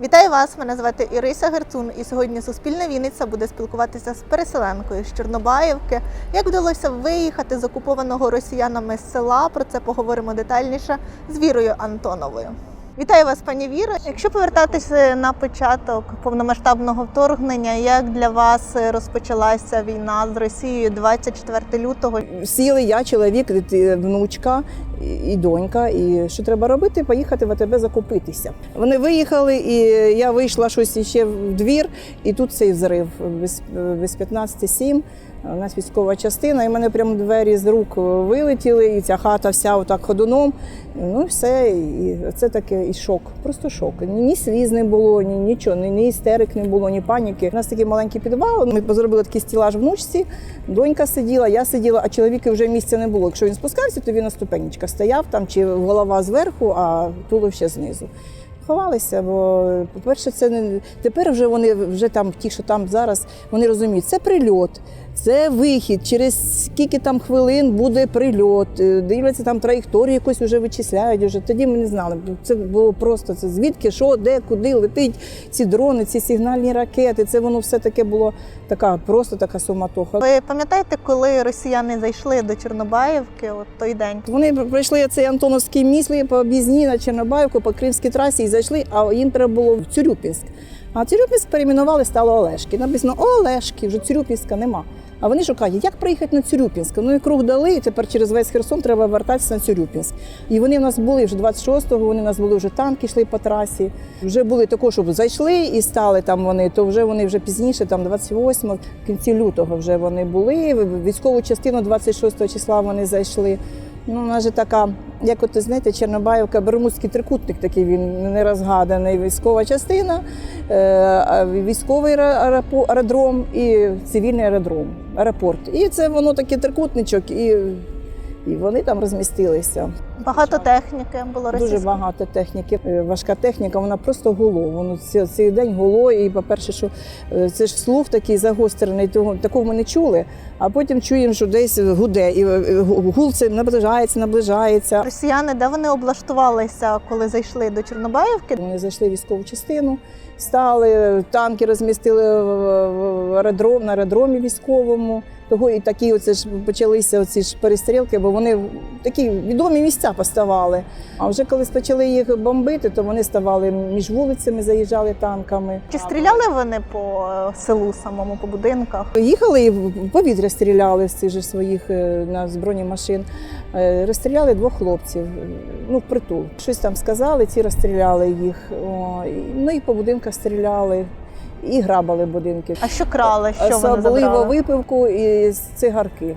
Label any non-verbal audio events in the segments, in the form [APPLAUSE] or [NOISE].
Вітаю вас! Мене звати Іриса Герцун, і сьогодні Суспільна Вінниця буде спілкуватися з переселенкою з Чорнобаївки. Як вдалося виїхати з окупованого росіянами села? Про це поговоримо детальніше з Вірою Антоновою. Вітаю вас, пані Віро. Якщо повертатися на початок повномасштабного вторгнення, як для вас розпочалася війна з Росією 24 лютого? Сіли я, чоловік, внучка і- донька. І що треба робити? Поїхати в АТБ закупитися. Вони виїхали, і я вийшла щось ще в двір, і тут цей взрив без, без 15-7. У нас військова частина, і мене прямо двері з рук вилетіли, і ця хата вся отак ходуном. Ну все, і це таке і шок. Просто шок. Ні, сліз не було, ні нічого, ні, ні істерик не було, ні паніки. У нас такий маленький підвал. Ми зробили такий стілаж внучці. Донька сиділа, я сиділа, а чоловіка вже місця не було. Якщо він спускався, то він на ступенечках стояв там, чи голова зверху, а туловище знизу. Ховалися, бо по-перше, це не тепер вже вони вже там, ті, що там зараз, вони розуміють, це прильот, це вихід. Через скільки там хвилин буде прильот. е, Дивляться там траєкторію якось вже вичисляють. Вже тоді ми не знали. Це було просто це звідки, що, де, куди летить ці дрони, ці сигнальні ракети. Це воно все таке було така, просто така суматоха. Ви пам'ятаєте, коли росіяни зайшли до Чорнобаївки от той день? Вони пройшли цей Антоновський місли по об'їзні на Чорнобаївку, по Кримській трасі і зайшли, а їм треба було в Цюрюпінськ. А Цюрюпінськ перейменували, стало Олешки. Написано Олешки, вже Цюрюпінська нема. А вони шукають, як приїхати на Цюрюпінськ. Ну і круг дали, і тепер через весь Херсон треба вертатися на Цюрюпінськ. І вони в нас були вже 26-го, вони в нас були вже танки, йшли по трасі. Вже були також, щоб зайшли і стали там вони, то вже вони вже пізніше, там 28-го, в кінці лютого вже вони були. Військову частину 26 числа вони зайшли. Ну, вона же така, як от знаєте, Чорнобаївка, Бермудський трикутник такий він не розгаданий. Військова частина, е, військовий аеродром і цивільний аеродром, аеропорт. І це воно такий трикутничок, і, і вони там розмістилися. Багато техніки було Дуже багато техніки. Е, Важка техніка, вона просто гуло. Воно цей день гуло. І, по-перше, що е, це ж слух такий загострений, того такого ми не чули. А потім чуємо, що десь гуде, і е, гул це наближається, наближається. Росіяни, де вони облаштувалися, коли зайшли до Чорнобаївки? Вони зайшли в військову частину, стали, танки розмістили в аеродром, на аеродромі військовому. Того і такі оце ж почалися оці ж перестрілки, бо вони в такі відомі місця поставали. А вже коли почали їх бомбити, то вони ставали між вулицями, заїжджали танками. Чи стріляли вони по е, селу самому, по будинках? Їхали і в повітря стріляли з цих же своїх е, на збройні машин. Е, Розстріляли двох хлопців, ну, впритул. Щось там сказали, ці розстріляли їх. Ну і по будинках стріляли, і грабали будинки. А що крали? Що вони Особливо забрали? випивку і цигарки.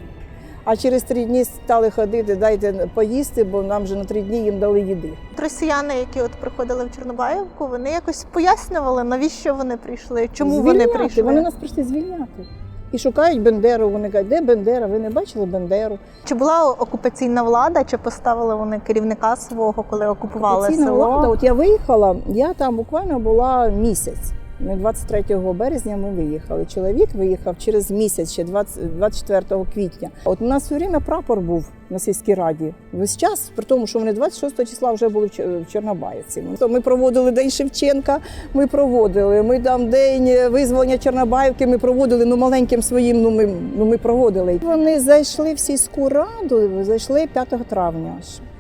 А через три дні стали ходити, дайте поїсти, бо нам вже на три дні їм дали їди. Росіяни, які от приходили в Чорнобаївку, вони якось пояснювали, навіщо вони прийшли, чому вони Звільняти. прийшли. Вони нас прийшли звільняти. І шукають Бендеру. Вони кажуть, де Бендера? Ви не бачили Бендеру? Чи була окупаційна влада, чи поставили вони керівника свого, коли окупували Окупаційна село? влада. От я виїхала, я там буквально була місяць. Ми 23 березня ми виїхали. Чоловік виїхав через місяць, ще 20, 24 квітня. От у нас все время прапор був на сільській раді. Весь час, при тому, що вони 26 числа вже були в Чорнобаївці. То ми проводили День Шевченка, ми проводили. Ми там день визволення Чорнобаївки. Ми проводили ну маленьким своїм. Ну ми ну ми проводили. Вони зайшли в сільську раду. Зайшли 5 травня.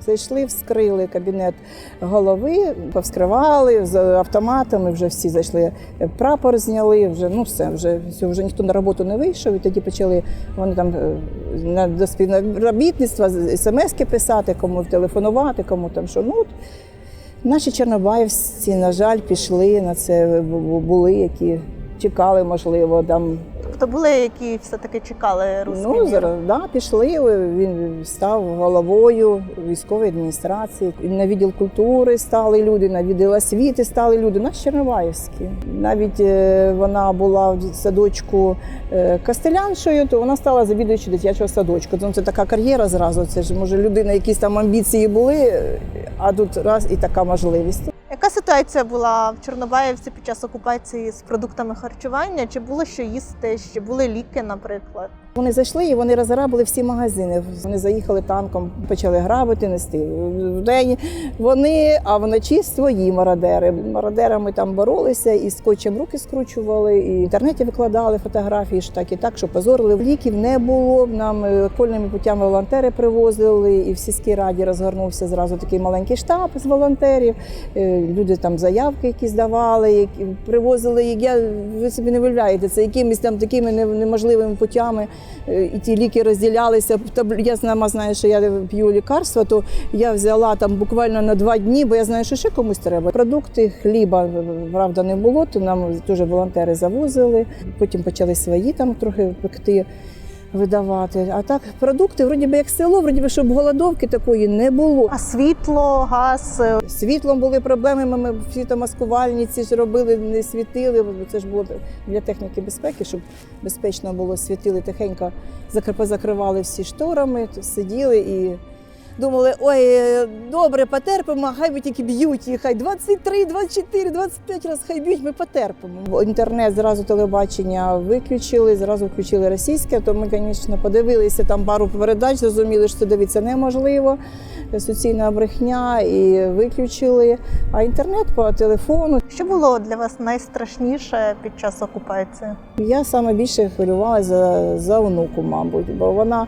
Зайшли, вскрили кабінет голови, повскривали з автоматами. Вже всі зайшли. Прапор зняли. Вже ну все, вже вже ніхто на роботу не вийшов. І тоді почали вони там е, на до співробітництва смски писати, кому телефонувати, кому там що. Ну наші чорнобаївці, на жаль, пішли на це. були, які чекали, можливо, там Тобто були, які все-таки чекали русський Ну, мір? зараз да, пішли. Він став головою військової адміністрації. На відділ культури стали люди, на відділ освіти стали люди. Наші Черноваївські. Навіть е, вона була в садочку е, то вона стала завідуючою дитячого садочку. Тому це така кар'єра зразу. Це ж може людина, якісь там амбіції були, е, а тут раз і така можливість. Яка ситуація була в Чорнобаївці під час окупації з продуктами харчування? Чи було що їсти? Чи були ліки, наприклад? Вони зайшли і вони розграбили всі магазини. Вони заїхали танком, почали грабити, нести. Вдень вони, а вночі свої мародери. Мародерами там боролися і скотчем руки скручували, і в інтернеті викладали фотографії ж так і так, що позорили. Ліків не було. Нам е, окольними путями волонтери привозили, і в сільській раді розгорнувся зразу такий маленький штаб з волонтерів. Е, Люди там заявки якісь давали, привозили їх. Я ви собі не уявляєте, це якимись там такими неможливими путями. Е, І ті ліки розділялися. Я сама знаю, що я п'ю лікарства, то я взяла там буквально на два дні, бо я знаю, що ще комусь треба. Продукти хліба правда не було, то нам теж волонтери завозили. Потім почали свої там трохи пекти. Видавати. А так продукти, вроді би як село, вроді би, щоб голодовки такої не було. А світло, газ, е, Світлом були проблеми. Ми, світомаскувальні ці ж робили, не світили. Це ж було для техніки безпеки, щоб безпечно було світили тихенько, закр- позакривали всі шторами, то сиділи і думали, ой, е, добре, потерпимо, хай би тільки б'ють їх, хай 23, 24, 25 разів хай б'ють, ми потерпимо. Інтернет зразу телебачення виключили, зразу включили російське, то ми, звісно, подивилися там пару передач, зрозуміли, що це дивитися неможливо суцільна брехня і виключили. А інтернет по телефону. що було для вас найстрашніше під час окупації? Я саме більше хвилювалася за, за онуку, мабуть, бо вона.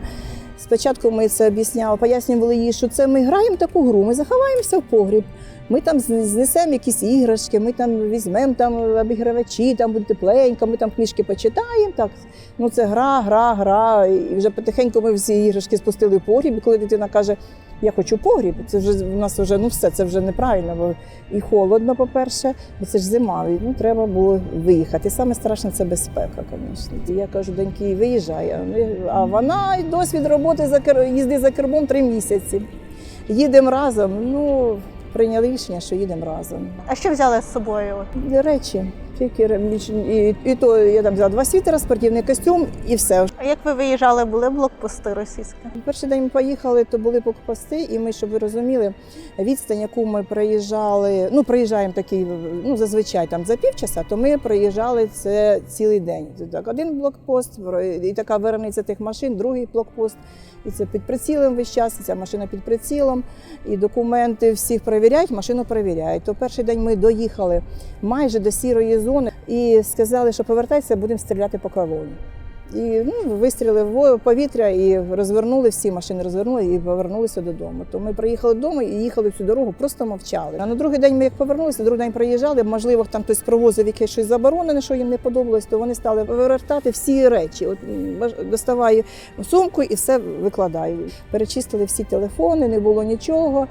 Спочатку ми це об'ясняли, пояснювали їй, що це ми граємо таку гру, ми заховаємося в погріб. Ми там знесемо якісь іграшки, ми там візьмемо там обігравачі, там буде тепленько, ми там книжки почитаємо. Так. Ну це гра, гра, гра. І вже потихеньку ми всі іграшки спустили в погріб. І коли дитина каже, я хочу погріб, це вже в нас вже ну все, це вже неправильно. Бо і холодно, по-перше, бо це ж зима. І, ну, треба було виїхати. Саме страшне це безпека, звісно. Я кажу, доньки, виїжджай. А вона досвід роботи за кер... їзди за кермом три місяці. Їдемо разом. Ну, прийняли рішення, що їдемо разом. А що взяли з собою? Речі. Тільки і, і то я там взяла два світера, спортивний костюм і все. Як ви виїжджали, були блокпости російські? Перший день ми поїхали, то були блокпости, і ми, щоб ви розуміли, відстань, яку ми проїжджали, ну проїжджаємо такий, ну зазвичай там за півчаса, то ми проїжджали це цілий день. Так, один блокпост, і така верениця тих машин, другий блокпост. І це під прицілом весь час, і ця машина під прицілом, і документи всіх перевіряють, машину перевіряють. То перший день ми доїхали майже до сірої зони і сказали, що повертайтеся, будемо стріляти по колоні. І ну, вистріли в повітря і розвернули всі машини, розвернули і повернулися додому. То ми приїхали додому і їхали всю дорогу, просто мовчали. А на другий день ми як повернулися, другий день приїжджали. Можливо, там хтось провозив якесь щось заборонене, що їм не подобалось, то вони стали вивертати всі речі. От доставаю сумку і все викладаю. Перечистили всі телефони, не було нічого.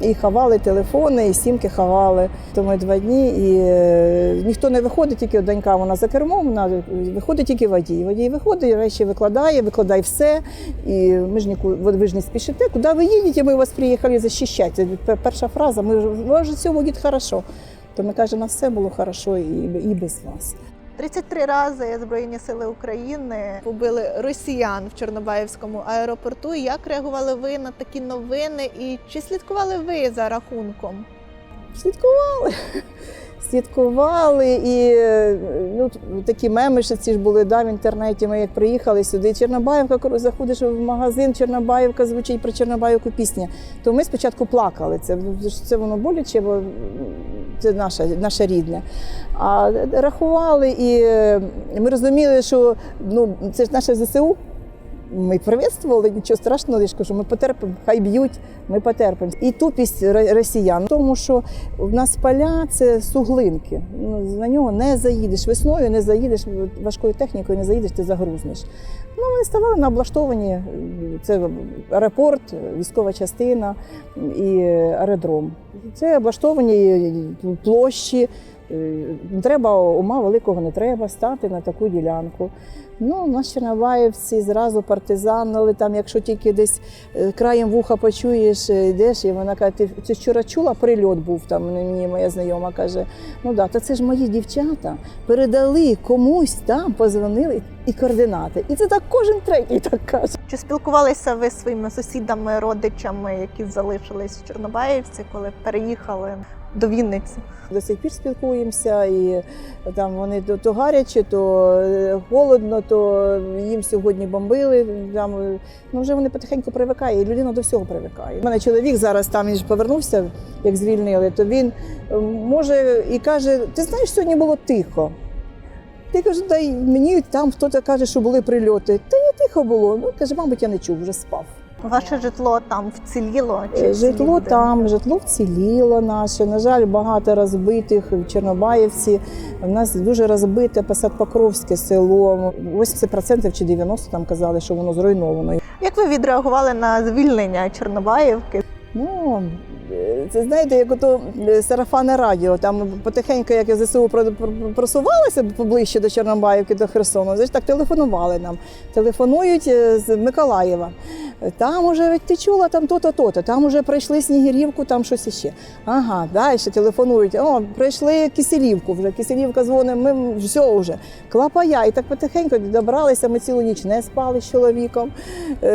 І ховали телефони, і сімки ховали. То ми два дні, і е, ніхто не виходить, тільки донька вона за кермом, вона виходить тільки водій. Водій виходить, речі викладає, викладає все. І ми ж ніку, ви ви ж не спішите, куди ви їдете, ми вас приїхали захищати. Перша фраза, ми ж все буде хорошо. То ми кажемо, у нас все було хорошо і, і без вас. 33 рази Збройні сили України побили росіян в Чорнобаївському аеропорту. Як реагували ви на такі новини? І чи слідкували ви за рахунком? Слідкували. Слідкували і ну, такі меми ще ці ж були да, в інтернеті. Ми як приїхали сюди. Чорнобаївка, заходиш в магазин, Чорнобаївка звучить про Чорнобаївку пісня. То ми спочатку плакали. Це, це воно боляче, бо це наша, наша рідне. А рахували, і ми розуміли, що ну, це ж наше ЗСУ. Ми привітствували, нічого страшного, я ж кажу, ми потерпимо, хай б'ють, ми потерпимо. І тупість росіян, тому що в нас поля це суглинки. Ну, на нього не заїдеш весною, не заїдеш важкою технікою, не заїдеш, ти загрузнеш. Ну, вони ставали на облаштовані. Це аеропорт, військова частина і аеродром. Це облаштовані площі. Е, треба ума великого не треба стати на таку ділянку. Ну, нас чорнобаївці зразу партизанили, там, якщо тільки десь е, краєм вуха почуєш, е, йдеш, і вона каже, ти, ти вчора чула, прильот був там. Мені моя знайома каже, ну да, то це ж мої дівчата передали комусь там, позвонили і координати. І це так кожен третій так каже. Чи спілкувалися ви зі своїми сусідами, родичами, які залишились в Чорнобаївці, коли переїхали до Вінниці? До сих пір спілкуємося, і там вони то, то гаряче, то е, холодно, то їм сьогодні бомбили. Там, е, ну вже вони потихеньку привикають, і людина до всього привикає. У мене чоловік зараз там він ж повернувся, як звільнили, то він е, може і каже: ти знаєш, сьогодні було тихо. Ти каже, та й мені там хтось каже, що були прильоти. Та ні, тихо було. Ну каже, мабуть, я не чув, вже спав. Ваше житло там вціліло? Чи Е, Житло будинки? там, житло вціліло наше. На жаль, багато розбитих в Чорнобаївці. У нас дуже розбите Посад Покровське село. 80% чи 90% там казали, що воно зруйновано. Як ви відреагували на звільнення Чорнобаївки? Ну, це знаєте, як ото е, сарафанне радіо. Там потихеньку, як ЗСУ про- про- поближче до Чорнобаївки, до Херсону, значить так телефонували нам. Телефонують е, з Миколаєва. Там уже ти чула там то-то, то-то, там уже пройшли Снігирівку, там щось іще. Ага, далі телефонують. О, прийшли Киселівку вже. Киселівка дзвонить, ми все вже. Клапая. І так потихеньку добралися. Ми цілу ніч не спали з чоловіком. Е,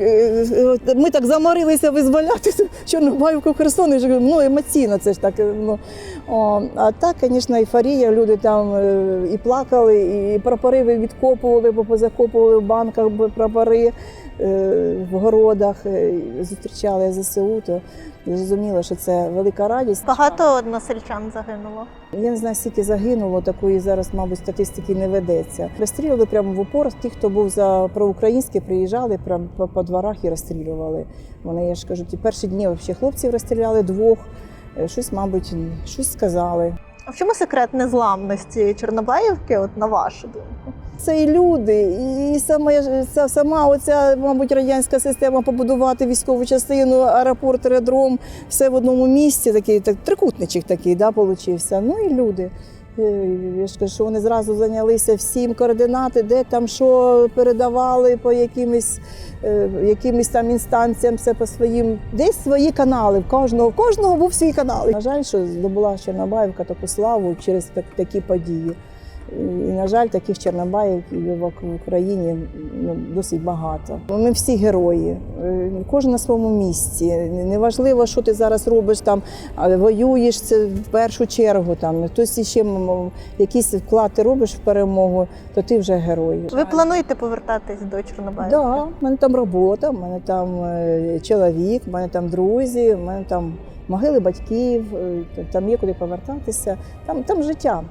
е, Ми так заморилися визволяти [LAUGHS] Чорнобаївку Херсон. І ну, емоційно це ж так. е, Ну, о, а так, звісно, ейфорія. Люди там і плакали, і прапори відкопували, бо позакопували в банках прапори в городах. е, Зустрічали ЗСУ, то зрозуміло, що це велика радість. Багато односельчан загинуло. Я не знаю, скільки загинуло, такої зараз, мабуть, статистики не ведеться. Розстрілювали прямо в упор. Ті, хто був за проукраїнське, приїжджали прямо по, по дворах і розстрілювали. Вони, я ж кажу, ті перші дні взагалі хлопців розстріляли двох. Е, Щось, мабуть, щось сказали. В чому секрет незламності Чорнобаївки, от на вашу думку? Це і люди, і сама, сама оця, мабуть, радянська система побудувати військову частину, аеропорт, аеродром, все в одному місці, такий так, трикутничок такий, да, получився. Ну і люди. Е, Я ж кажу, що вони зразу зайнялися всім координати, де там що передавали по якимось, е, якимось там інстанціям, все по своїм. Десь свої канали. В кожного, в кожного був свій канал. На жаль, що здобула Чорнобаївка таку славу через так, такі події. І, на жаль, таких Чорнобаїв в Україні ну, досить багато. Ми всі герої, кожен на своєму місці. Неважливо, що ти зараз робиш там, воюєш це в першу чергу. Там хтось ще м, якийсь вклад ти робиш в перемогу, то ти вже герой. Ви плануєте повертатись до Чорнобаївки? Да, в мене там робота, в мене там е, чоловік, в мене там друзі, в мене там могили батьків, е, там є куди повертатися. Там, там життя.